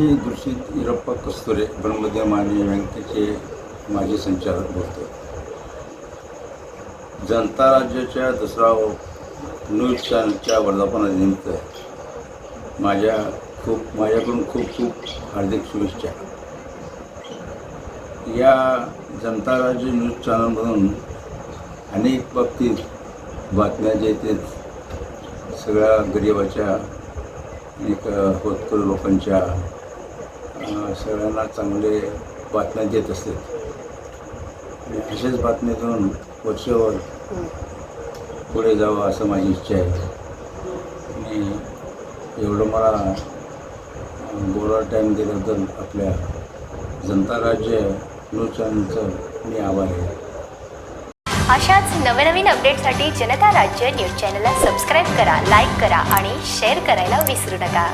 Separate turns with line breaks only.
मी दूषित इरप्पा कस्तुरे ब्रह्मदेव आणि बँकेचे माजी संचालक बोलतो जनता राज्याच्या दसरा न्यूज चॅनलच्या वर्धापनानिमित्त माझ्या खूप माझ्याकडून खूप खूप हार्दिक शुभेच्छा. या जनता राज्य न्यूज चॅनलमधून अनेक बाबतीत बातम्या जे येतात सगळ्या गरिबाच्या एक होतकरू लोकांच्या सगळ्यांना चांगले बातम्या देत असते. विशेष अशाच बातम्या देऊन वर्षभर पुढे जावं असं माझी इच्छा आहे. आणि एवढं मला अं, टाईम दिल्याबद्दल आपल्या जनता राज्य न्यूज चॅनलचं मी आभार आहे.
अशाच नवनवीन अपडेटसाठी जनता राज्य न्यूज चॅनलला सबस्क्राईब करा लाईक करा आणि शेअर करायला विसरू नका.